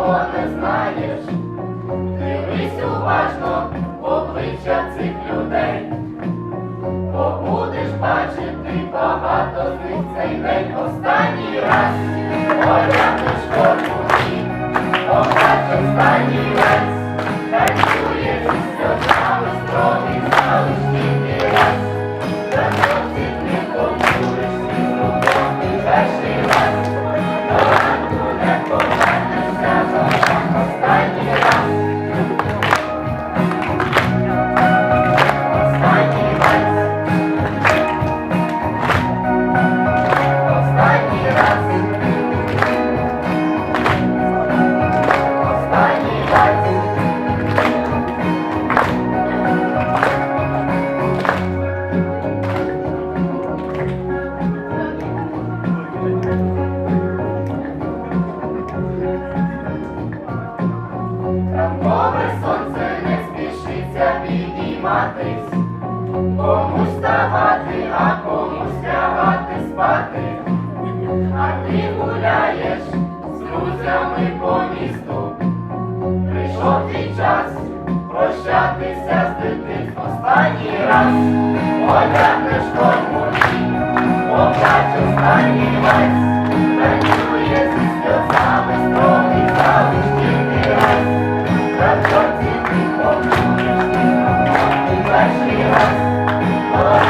нікого не знаєш, дивись уважно обличчя цих людей, бо будеш бачити багато з них цей день. Останній раз, ти форму. сміятись, комусь ставати, а кому стягати спати. А ти гуляєш з друзями по місту. Прийшов твій час прощатися з дитинством останній раз, одягнеш кому, поплач останній весь, танцює зі сльозами, строгий залиш раз, на чорті ти помниш. Thank you.